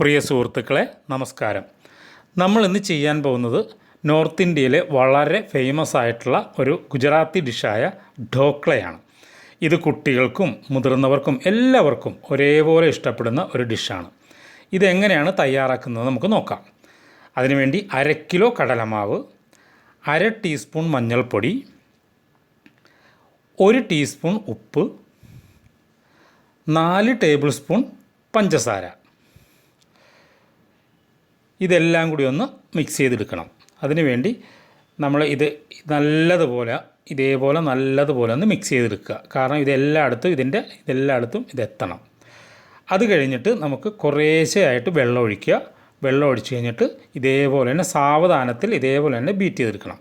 പ്രിയ സുഹൃത്തുക്കളെ നമസ്കാരം. നമ്മൾ ഇന്ന് ചെയ്യാൻ പോകുന്നത് നോർത്ത് ഇന്ത്യയിലെ വളരെ ഫേമസ് ആയിട്ടുള്ള ഒരു ഗുജറാത്തി ഡിഷായ ഢോക്ലയാണ് ഇത് കുട്ടികൾക്കും മുതിർന്നവർക്കും എല്ലാവർക്കും ഒരേപോലെ ഇഷ്ടപ്പെടുന്ന ഒരു ഡിഷാണ്. ഇതെങ്ങനെയാണ് തയ്യാറാക്കുന്നത് നമുക്ക് നോക്കാം. അതിനുവേണ്ടി അര കിലോ കടലമാവ് അര ടീസ്പൂൺ മഞ്ഞൾപ്പൊടി ഒരു ടീസ്പൂൺ ഉപ്പ് നാല് ടേബിൾ സ്പൂൺ പഞ്ചസാര. ഇതെല്ലാം കൂടി ഒന്ന് മിക്സ് ചെയ്തെടുക്കണം. അതിനുവേണ്ടി നമ്മൾ ഇത് നല്ലതുപോലെ ഇതേപോലെ നല്ലതുപോലെ ഒന്ന് മിക്സ് ചെയ്തെടുക്കുക. കാരണം ഇതെല്ലായിടത്തും ഇതിന്റെ ഇതെല്ലായിടത്തും ഇതെത്തണം. അത് കഴിഞ്ഞിട്ട് നമുക്ക് കുറേശ്ശെയായിട്ട് വെള്ളം ഒഴിക്കുക. വെള്ളം ഒഴിച്ച് കഴിഞ്ഞിട്ട് ഇതേപോലെ തന്നെ സാവധാനത്തിൽ ഇതേപോലെ തന്നെ ബീറ്റ് ചെയ്തെടുക്കണം.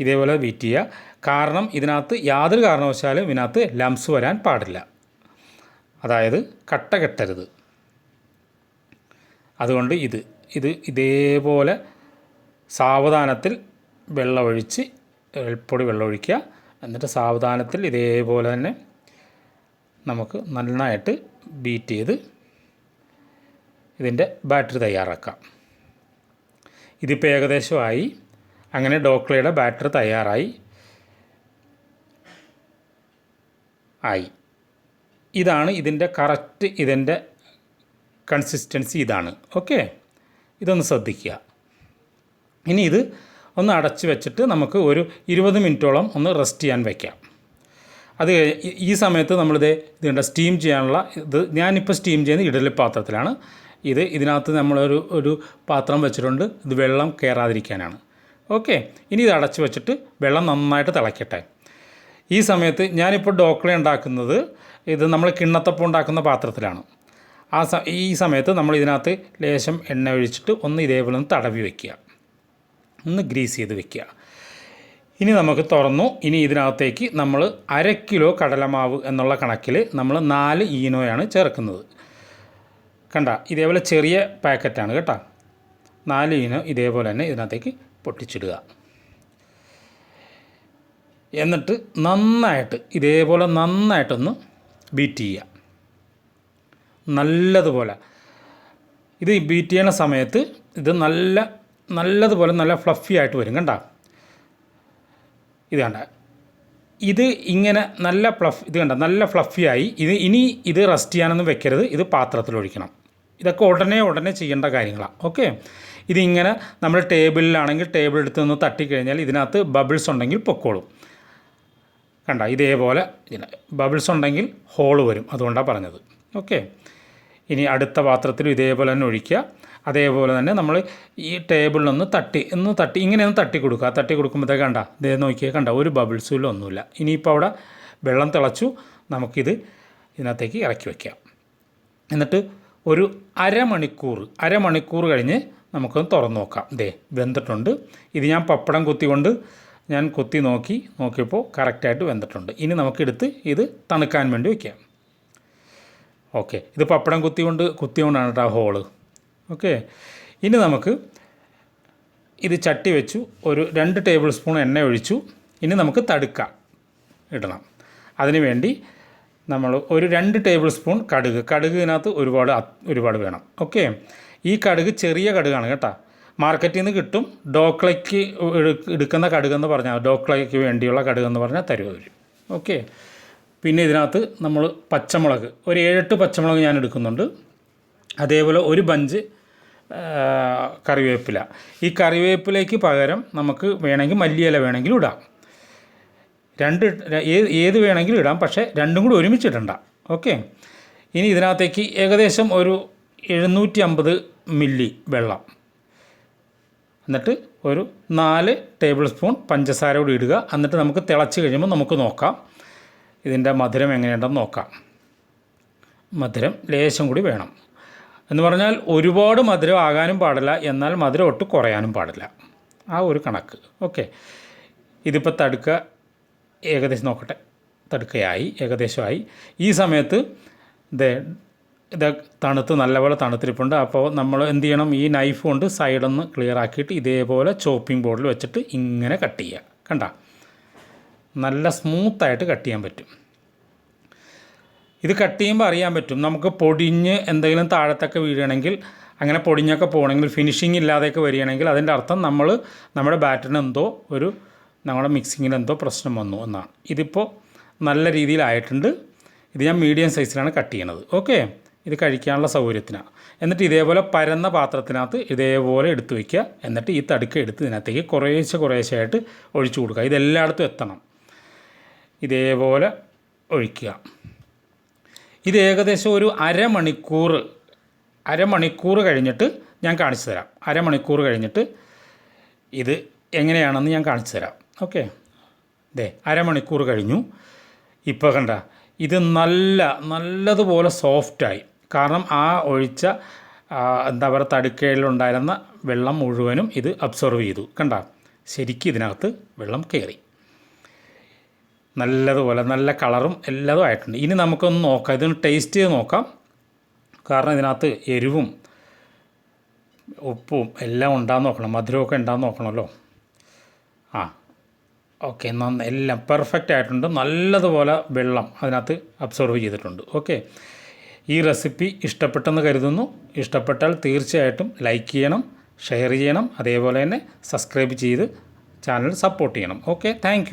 ഇതേപോലെ ബീറ്റ് ചെയ്യുക. കാരണം ഇതിനകത്ത് യാതൊരു കാരണവശാലും ഇതിനകത്ത് ലംസ് വരാൻ പാടില്ല. അതായത് കട്ട കെട്ടരുത്. അതുകൊണ്ട് ഇത് ഇത് ഇതേപോലെ സാവധാനത്തിൽ വെള്ളമൊഴിച്ച് എൾപ്പൊടി വെള്ളമൊഴിക്കുക. എന്നിട്ട് സാവധാനത്തിൽ ഇതേപോലെ തന്നെ നമുക്ക് നന്നായിട്ട് ബീറ്റ് ചെയ്ത് ഇതിന്റെ ബാറ്ററി തയ്യാറാക്കാം. ഇതിപ്പോൾ ഏകദേശമായി അങ്ങനെ ഡോക്ലയുടെ ബാറ്ററി തയ്യാറായി. ആയി. ഇതാണ് ഇതിന്റെ കറക്റ്റ് ഇതിന്റെ കൺസിസ്റ്റൻസി ഇതാണ്. ഓക്കെ ഇതൊന്ന് ശ്രദ്ധിക്കുക. ഇനി ഇത് ഒന്ന് അടച്ച് വെച്ചിട്ട് നമുക്ക് ഒരു ഇരുപത് മിനിറ്റോളം ഒന്ന് റെസ്റ്റ് ചെയ്യാൻ വയ്ക്കാം അത് ഈ- സമയത്ത് നമ്മളിത് ഇതുണ്ട് സ്റ്റീം ചെയ്യാനുള്ള ഇത് ഞാനിപ്പോൾ സ്റ്റീം ചെയ്യുന്ന ഇഡലി പാത്രത്തിലാണ്. ഇത് ഇതിനകത്ത് നമ്മളൊരു ഒരു പാത്രം വെച്ചിട്ടുണ്ട്. ഇത് വെള്ളം കയറാതിരിക്കാനാണ് ഓക്കെ ഇനി ഇത് അടച്ച് വെച്ചിട്ട് വെള്ളം നന്നായിട്ട് തിളയ്ക്കട്ടെ ഈ സമയത്ത് ഞാനിപ്പോൾ ഡോക്ല ഉണ്ടാക്കുന്നത് ഇത് നമ്മൾ കിണ്ണത്തപ്പം ഉണ്ടാക്കുന്ന പാത്രത്തിലാണ്. ആ ഈ സമയത്ത് നമ്മൾ ഇതിനകത്ത് ലേശം എണ്ണ ഒഴിച്ചിട്ട് ഒന്ന് ഇതേപോലെ ഒന്ന് തടവി വയ്ക്കുക ഒന്ന് ഗ്രീസ് ചെയ്ത് വെക്കുക. ഇനി നമുക്ക് തുറന്നു. ഇനി ഇതിനകത്തേക്ക് നമ്മൾ അര കിലോ കടലമാവ് എന്നുള്ള കണക്കിൽ നമ്മൾ നാല് ഈനോയാണ് ചേർക്കുന്നത്. കണ്ട ഇതേപോലെ ചെറിയ പാക്കറ്റാണ് കേട്ടോ. നാല് ഈനോ ഇതേപോലെ തന്നെ ഇതിനകത്തേക്ക് പൊട്ടിച്ചിടുക. എന്നിട്ട് നന്നായിട്ട് ഇതേപോലെ നന്നായിട്ടൊന്ന് ബീറ്റ് ചെയ്യുക. നല്ലതുപോലെ. ഇത് ബീറ്റ് ചെയ്യുന്ന സമയത്ത് ഇത് നല്ല നല്ലതുപോലെ നല്ല ഫ്ലഫി ആയിട്ട് വരും കണ്ട. ഇത് കണ്ട. ഇത് ഇങ്ങനെ നല്ല ഫ്ലഫ് ഇത് കണ്ട നല്ല ഫ്ലഫിയായി ഇത് ഇനി ഇത് റെസ്റ്റ് ചെയ്യാനൊന്നും വെക്കരുത്. ഇത് പാത്രത്തിൽ ഒഴിക്കണം. ഇതൊക്കെ ഉടനെ ഉടനെ ചെയ്യേണ്ട കാര്യങ്ങളാണ് ഓക്കെ ഇതിങ്ങനെ നമ്മൾ ടേബിളിലാണെങ്കിൽ ടേബിൾ എടുത്ത് നിന്ന് തട്ടിക്കഴിഞ്ഞാൽ ഇതിനകത്ത് ബബിൾസ് ഉണ്ടെങ്കിൽ പൊക്കോളും. കണ്ട? ഇതേപോലെ ബബിൾസ് ഉണ്ടെങ്കിൽ ഹോൾ വരും. അതുകൊണ്ടാണ് പറഞ്ഞത്. ഓക്കെ. ഇനി അടുത്ത പാത്രത്തിൽ ഇതേപോലെ തന്നെ ഒഴിക്കുക. അതേപോലെ തന്നെ നമ്മൾ ഈ ടേബിളിലൊന്ന് തട്ടി ഒന്ന് തട്ടി ഇങ്ങനെ ഒന്ന് തട്ടി കൊടുക്കുക. തട്ടി കൊടുക്കുമ്പോഴത്തേക്ക് കണ്ട ഇതേ നോക്കിയാൽ കണ്ട ഒരു ബബിൾസിലും ഒന്നുമില്ല. ഇനിയിപ്പോൾ അവിടെ വെള്ളം തിളച്ചു നമുക്കിത് ഇതിനകത്തേക്ക് ഇറക്കി വയ്ക്കാം എന്നിട്ട് ഒരു അരമണിക്കൂർ അരമണിക്കൂർ കഴിഞ്ഞ് നമുക്കൊന്ന് തുറന്ന് നോക്കാം. ദേ വെന്തിട്ടുണ്ട്. ഇത് ഞാൻ പപ്പടം കുത്തിക്കൊണ്ട് ഞാൻ കുത്തി നോക്കി നോക്കിയപ്പോൾ കറക്റ്റായിട്ട് വെന്തിട്ടുണ്ട്. ഇനി നമുക്കെടുത്ത് ഇത് തണുക്കാൻ വേണ്ടി വയ്ക്കാം ഓക്കെ. ഇത് പപ്പടം കുത്തി കൊണ്ട് കുത്തിക്കൊണ്ടാണ് കേട്ടോ ഹോൾ. ഓക്കെ. ഇനി നമുക്ക് ഇത് ചട്ടി വെച്ചു ഒരു രണ്ട് ടേബിൾ സ്പൂൺ എണ്ണ ഒഴിച്ചു ഇനി നമുക്ക് തടുക്ക ഇടണം. അതിന് വേണ്ടി നമ്മൾ ഒരു രണ്ട് ടേബിൾ സ്പൂൺ കടുക്. കടുകിനകത്ത് ഒരുപാട് ഒരുപാട് വേണം. ഓക്കെ. ഈ കടുക് ചെറിയ കടുകാണ് കേട്ടോ. മാർക്കറ്റിൽ നിന്ന് കിട്ടും. ഡോക്ലയ്ക്ക് എടു- എടുക്കുന്ന കടുകെന്ന് പറഞ്ഞാൽ ഡോക്ലയ്ക്ക് വേണ്ടിയുള്ള കടുകെന്ന് പറഞ്ഞാൽ തരും അവർ ഓക്കെ. പിന്നെ ഇതിനകത്ത് നമ്മൾ പച്ചമുളക്. ഒരു ഏഴെട്ട് പച്ചമുളക് ഞാൻ എടുക്കുന്നുണ്ട്. അതേപോലെ ഒരു ബഞ്ച് കറിവേപ്പില. ഈ കറിവേപ്പിലയ്ക്ക് പകരം നമുക്ക് വേണമെങ്കിൽ മല്ലിയില വേണമെങ്കിലും ഇടാം. രണ്ട് ഏത് ഏത് വേണമെങ്കിലും ഇടാം പക്ഷേ രണ്ടും കൂടി ഒരുമിച്ചിടണ്ട ഓക്കെ? ഇനി ഇതിനകത്തേക്ക് ഏകദേശം ഒരു എഴുന്നൂറ്റി അമ്പത് മില്ലി വെള്ളം. എന്നിട്ട് ഒരു നാല് ടേബിൾ സ്പൂൺ പഞ്ചസാര കൂടി ഇടുക. എന്നിട്ട് നമുക്ക് തിളച്ച് കഴിയുമ്പോൾ നമുക്ക് നോക്കാം. ഇതിന്റെ മധുരം എങ്ങനെയുണ്ടെന്ന് നോക്കാം. മധുരം ലേശം കൂടി വേണം. എന്ന് പറഞ്ഞാൽ ഒരുപാട് മധുരം ആകാനും പാടില്ല എന്നാൽ മധുരം ഒട്ട് കുറയാനും പാടില്ല. ആ ഒരു കണക്ക്. ഓക്കെ. ഇതിപ്പോൾ തടുക്ക ഏകദേശം നോക്കട്ടെ. തടുക്കയായി ഏകദേശമായി. ഈ സമയത്ത് ഇത് ഇത് തണുത്ത് നല്ലപോലെ തണുത്തിരിപ്പുണ്ട്. അപ്പോൾ നമ്മൾ എന്ത് ചെയ്യണം? ഈ നൈഫ് കൊണ്ട് സൈഡൊന്ന് ക്ലിയർ ആക്കിയിട്ട് ഇതേപോലെ ചോപ്പിംഗ് ബോർഡിൽ വെച്ചിട്ട് ഇങ്ങനെ കട്ട് ചെയ്യുക. കണ്ട? നല്ല സ്മൂത്തായിട്ട് കട്ട് ചെയ്യാൻ പറ്റും. ഇത് കട്ട് ചെയ്യുമ്പോൾ അറിയാൻ പറ്റും. നമുക്ക് പൊടിഞ്ഞ് എന്തെങ്കിലും താഴത്തൊക്കെ വീഴുകയാണെങ്കിൽ അങ്ങനെ പൊടിഞ്ഞൊക്കെ പോകണമെങ്കിൽ ഫിനിഷിംഗ് ഇല്ലാതെയൊക്കെ വരികയാണെങ്കിൽ അതിന്റെ അർത്ഥം നമ്മൾ നമ്മുടെ ബാറ്ററിന് എന്തോ ഒരു നമ്മുടെ മിക്സിങ്ങിന് എന്തോ പ്രശ്നം വന്നു എന്നാണ്. ഇതിപ്പോൾ നല്ല രീതിയിലായിട്ടുണ്ട്. ഇത് ഞാൻ മീഡിയം സൈസിലാണ് കട്ട് ചെയ്യണത്. ഓക്കെ ഇത് കഴിക്കാനുള്ള സൗകര്യത്തിനാണ് എന്നിട്ട് ഇതേപോലെ പരന്ന പാത്രത്തിനകത്ത് ഇതേപോലെ എടുത്തു വയ്ക്കുക എന്നിട്ട് ഈ തടുക്ക എടുത്ത് ഇതിനകത്തേക്ക് കുറേശ്ശെ കുറേശ്ശെ ആയിട്ട് ഒഴിച്ചു കൊടുക്കുക. ഇതെല്ലായിടത്തും എത്തണം. ഇതേപോലെ ഒഴിക്കുക. ഇത് ഏകദേശം ഒരു അരമണിക്കൂർ അരമണിക്കൂർ കഴിഞ്ഞിട്ട് ഞാൻ കാണിച്ചു തരാം. അരമണിക്കൂർ കഴിഞ്ഞിട്ട് ഇത് എങ്ങനെയാണെന്ന് ഞാൻ കാണിച്ചു തരാം. ഓക്കെ? ദേ അരമണിക്കൂർ കഴിഞ്ഞു. ഇപ്പോൾ കണ്ട ഇത് നല്ല നല്ലതുപോലെ സോഫ്റ്റായി. കാരണം ആ ഒഴിച്ച എന്താ പറയുക തടുക്കയിലുണ്ടായിരുന്ന വെള്ളം മുഴുവനും ഇത് അബ്സോർവ് ചെയ്തു. കണ്ട ശരിക്കും ഇതിനകത്ത് വെള്ളം കയറി. നല്ലതുപോലെ നല്ല കളറും എല്ലാതും ആയിട്ടുണ്ട്. ഇനി നമുക്കൊന്ന് നോക്കാം. ഇതൊന്ന് ടേസ്റ്റ് ചെയ്ത് നോക്കാം. കാരണം ഇതിനകത്ത് എരിവും ഉപ്പും എല്ലാം ഉണ്ടാകുന്ന നോക്കണം. മധുരമൊക്കെ ഉണ്ടാകുന്ന നോക്കണമല്ലോ. ആ ഓക്കെ. നന്ന എല്ലാം പെർഫെക്റ്റ് ആയിട്ടുണ്ട്. നല്ലതുപോലെ വെള്ളം അതിനകത്ത് അബ്സോർവ് ചെയ്തിട്ടുണ്ട്. ഓക്കെ. ഈ റെസിപ്പി ഇഷ്ടപ്പെട്ടെന്ന് കരുതുന്നു. ഇഷ്ടപ്പെട്ടാൽ തീർച്ചയായിട്ടും ലൈക്ക് ചെയ്യണം ഷെയർ ചെയ്യണം. അതേപോലെ തന്നെ സബ്സ്ക്രൈബ് ചെയ്ത് ചാനൽ സപ്പോർട്ട് ചെയ്യണം. ഓക്കെ. താങ്ക്